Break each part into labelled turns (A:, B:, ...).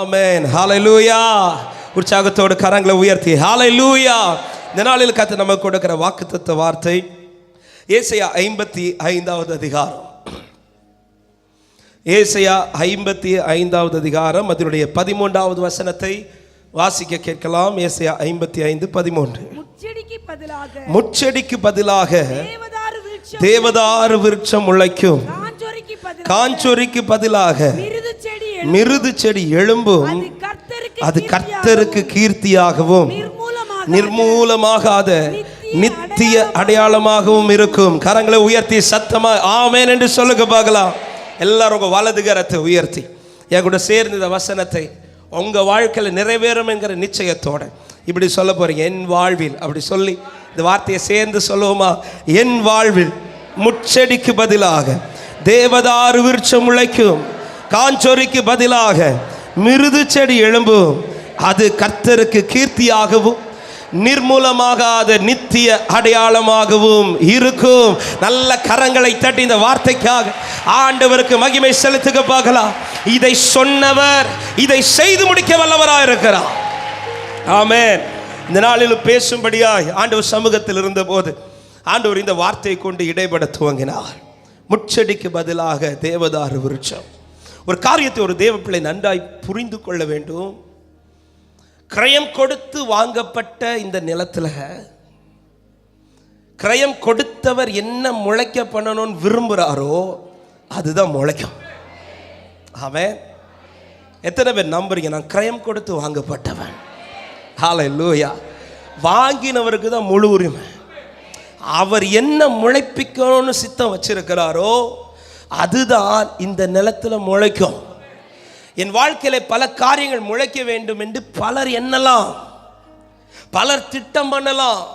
A: ஆமென் ஹalleluya உற்சாகத்தோடு கரங்களை உயர்த்தி. ஹalleluya இந்த நாளில் கத்து நமக்கு கொடுக்கிற வாக்குத்தத்த வார்த்தை ஏசையா ஐம்பத்தி ஐந்தாவது அதிகாரம். ஏசையா ஐம்பத்தி ஐந்தாவது அதிகாரம் அதனுடைய பதிமூன்றாவது வசனத்தை வாசிக்க கேட்கலாம். ஏசையா ஐம்பத்தி ஐந்து பதிமூன்று.
B: முச்செடிக்கு பதிலாக தேவதாரு விருட்சம் பதிலாக
A: காஞ்சொரிக்கு பதிலாக
B: மிருது செடி
A: எழும்பும்.
B: அது கர்த்தருக்கு
A: கீர்த்தியாகவும்
B: நிர்மூலமாக
A: நிர்மூலமாகாத. நித்திய அடையாளமாகவும். இருக்கும். கரங்களை உயர்த்தி சத்தமா ஆமென் என்று சொல்லுங்க பார்க்கலாம். எல்லாரும் உங்க வலது கரத்தை உயர்த்தி. என் கூட சேர்ந்து இந்த வசனத்தை உங்க வாழ்க்கையில் நிறைவேறும் என்கிற நிச்சயத்தோட இப்படி சொல்ல போறீங்க. என் வாழ்வில் அப்படி சொல்லி இந்த வார்த்தையை சேர்ந்து சொல்லுவோமா? என் வாழ்வில் முச்செடிக்கு பதிலாக தேவதாரு விருட்சம் முளைக்கும். காஞ்சொரிக்கு பதிலாக மிருது செடி எழும்பும். அது கர்த்தருக்கு கீர்த்தியாகவும் நிர்மூலமாகாத நித்திய அடையாளமாகவும் இருக்கும். நல்ல கரங்களை தட்டி இந்த வார்த்தைக்காக ஆண்டவருக்கு மகிமை செலுத்துக பார்க்கலாம் இதை சொன்னவர் இதை செய்து முடிக்க வல்லவராக இருக்கிறார். ஆமென். இந்த நாளில் பேசும்படியாய் ஆண்டவர் சமூகத்தில் இருந்தபோது ஆண்டவர் இந்த வார்த்தையை கொண்டு இடைபட துவங்கினார். முச்செடிக்கு பதிலாக தேவதாரு விருட்சம். ஒரு காரியத்தை ஒரு தேவ பிள்ளை நன்றாய் புரிந்து கொள்ள வேண்டும். கிரயம் கொடுத்து வாங்கப்பட்ட இந்த நிலத்துல கிரயம் கொடுத்தவர் என்ன முளைக்க பண்ணணும்னு விரும்புகிறாரோ அதுதான் முளைக்கும். அவன் எத்தனை பேர் நம்புறீங்க? நான் கிரயம் கொடுத்து வாங்கப்பட்டவன். ஹாலை லூயா வாங்கினவருக்கு தான் முழு உரிமை. அவர் என்ன முளைப்பிக்கணும்னு சித்தம் வச்சிருக்கிறாரோ அதுதான் இந்த நிலத்தில் முளைக்கும். என் வாழ்க்கையில பல காரியங்கள் முளைக்க வேண்டும் என்று பலர் எண்ணலாம். பலர் திட்டம் பண்ணலாம்.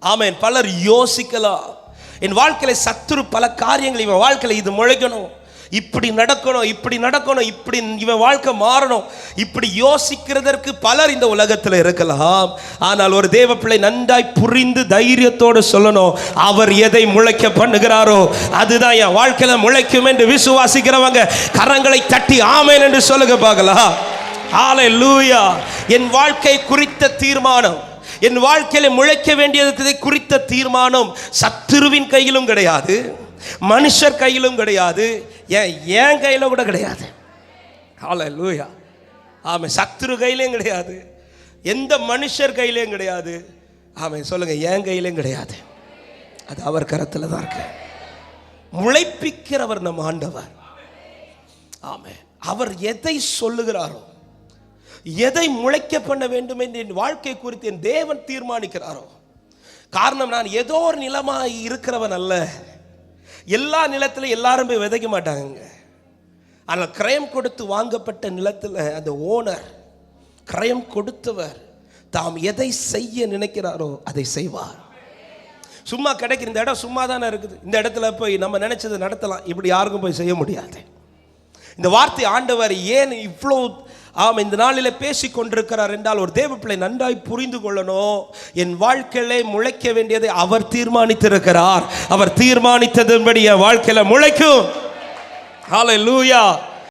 A: ஆமென். பலர் யோசிக்கலாம். என் வாழ்க்கையில சத்துரு பல காரியங்கள் இவன் வாழ்க்கையில் இது முளைக்கணும். இப்படி நடக்கணும் இப்படி நடக்கணும் இப்படி இவன் வாழ்க்கை மாறணும். இப்படி யோசிக்கிறதற்கு பலர் இந்த உலகத்தில் இருக்கலாம். ஆனால் ஒரு தேவ பிள்ளை நன்றாய் புரிந்து தைரியத்தோடு சொல்லணும் அவர் எதை முளைக்க பண்ணுகிறாரோ அதுதான் என் வாழ்க்கையில் முளைக்கும் என்று விசுவாசிக்கிறவங்க கரங்களை தட்டி ஆமேன் என்று சொல்லுங்க பார்க்கலாம். ஆலை லூயா என் வாழ்க்கை குறித்த தீர்மானம் என் வாழ்க்கையில முளைக்க வேண்டியதை குறித்த தீர்மானம் சத்துருவின் கையிலும் கிடையாது மனுஷர் கையிலும் கிடையாது ஏன் என் கையில கூட கிடையாது. ஆலை லூயா ஆமை சத்துரு கையிலையும் கிடையாது. எந்த மனுஷர் கையிலையும் கிடையாது. ஆமை சொல்லுங்க என் கையிலையும் கிடையாது. அது அவர் கரத்தில் தான் இருக்கு. முளைப்பிக்கிறவர் நம் ஆண்டவர். ஆமே அவர் எதை சொல்லுகிறாரோ எதை முளைக்க பண்ண வேண்டும் என்று என் வாழ்க்கை குறித்து என் தேவன் தீர்மானிக்கிறாரோ காரணம் நான் ஏதோ ஒரு நிலமாக இருக்கிறவன் அல்ல. எல்லா நிலத்திலும் எல்லாரும் போய் விதைக்க மாட்டாங்க ஆனால் கிரயம் கொடுத்து வாங்கப்பட்ட நிலத்தில் அந்த ஓனர் கிரயம் கொடுத்தவர் தாம் எதை செய்ய நினைக்கிறாரோ அதை செய்வார். சும்மா கிடைக்கிற இந்த இடம் சும்மா தானே இருக்குது. இந்த இடத்துல போய் நம்ம நினைச்சதை நடத்தலாம். இப்படி யாருக்கும் போய் செய்ய முடியாது. இந்த வார்த்தை ஆண்டவர் ஏன் இவ்வளோ ஆம் இந்த நாளில் பேசி கொண்டிருக்கிறார் என்றால் ஒரு தேவ பிள்ளை நன்றாய் புரிந்து கொள்ளணும். என் வாழ்க்கையிலே முளைக்க வேண்டியதை அவர் தீர்மானித்திருக்கிறார். அவர் தீர்மானித்ததன்படி என் வாழ்க்கையில முளைக்கும். ஹalleluya